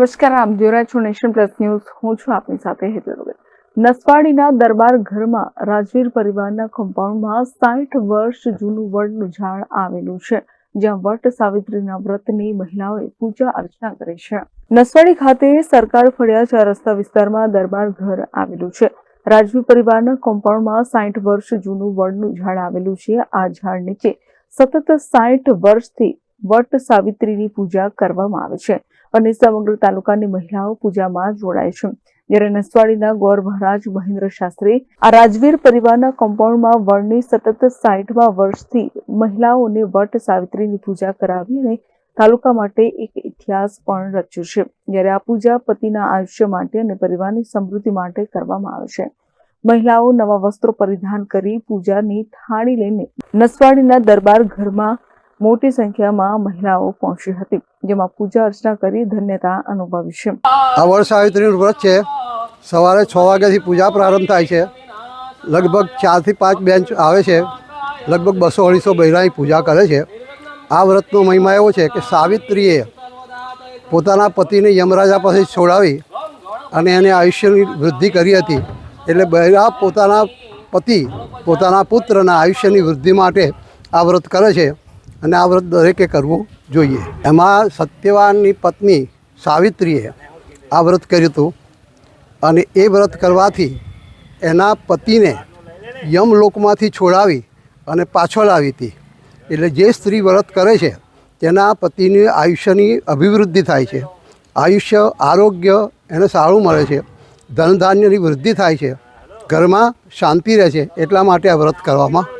નમસ્કાર, આપ જોઈ રહ્યા છો નેશન પ્લસ ન્યૂઝ. હું છું આપની સાથે હેતુ નસવાડીના દરબાર ઘરમાં રાજવીર પરિવારના કમ્પાઉન્ડમાં સાઠ વર્ષ જૂનું વડનું ઝાડ આવેલું છે, જ્યાં વટ સાવિત્રીના વ્રતની મહિલાઓએ પૂજા અર્ચના કરે છે. નસવાડી ખાતે સરકાર ફળિયા ચાર રસ્તા વિસ્તારમાં દરબાર ઘર આવેલું છે. રાજવી પરિવારના કમ્પાઉન્ડમાં સાઠ વર્ષ જૂનું વડનું ઝાડ આવેલું છે. આ ઝાડ નીચે સતત સાઠ વર્ષથી વટ સાવિત્રીની પૂજા કરવામાં આવે છે. અને સમગ્ર તાલુકાની મહિલાઓ પૂજામાં જોડાય છે. જ્યારે નસવાડીના ગૌર મહારાજ મહેન્દ્ર શાસ્ત્રી આ રાજવીર પરિવારના કમ્પાઉન્ડમાં વડની સતત સાઠમા વર્ષથી મહિલાઓને વટ સાવિત્રીની પૂજા કરાવી અને તાલુકા માટે એક ઇતિહાસ પણ રચ્યો છે. જ્યારે આ પૂજા પતિના આયુષ્ય માટે અને પરિવારની સમૃદ્ધિ માટે કરવામાં આવે છે. મહિલાઓ નવા વસ્ત્રો પરિધાન કરી પૂજાની થાળી લઈને નસવાડીના દરબાર ઘરમાં મોટી સંખ્યામાં મહિલાઓ પહોંચી હતી, જેમાં પૂજા અર્ચના કરી ધન્યતા અનુભવી છે. આ વર્ષ સાવિત્રીનું વ્રત છે. સવારે છ વાગ્યાથી પૂજા પ્રારંભ થાય છે. લગભગ ચારથી પાંચ બેન્ચ આવે છે. લગભગ બસો અઢીસો બહેરાની પૂજા કરે છે. આ વ્રતનો મહિમા એવો છે કે સાવિત્રીએ પોતાના પતિને યમરાજા પાસે છોડાવી અને એને આયુષ્યની વૃદ્ધિ કરી હતી. એટલે બહેરા પોતાના પતિ, પોતાના પુત્રના આયુષ્યની વૃદ્ધિ માટે આ વ્રત કરે છે. અને આ વ્રત દરેકે કરવું જોઈએ. એમાં સત્યવાનની પત્ની સાવિત્રીએ આ વ્રત કર્યું હતું અને એ વ્રત કરવાથી એના પતિને યમલોકમાંથી છોડાવી અને પાછળ આવી હતી. એટલે જે સ્ત્રી વ્રત કરે છે, તેના પતિની આયુષ્યની અભિવૃદ્ધિ થાય છે. આયુષ્ય, આરોગ્ય એને સારું મળે છે. ધનધાન્યની વૃદ્ધિ થાય છે. ઘરમાં શાંતિ રહે છે. એટલા માટે આ વ્રત કરવામાં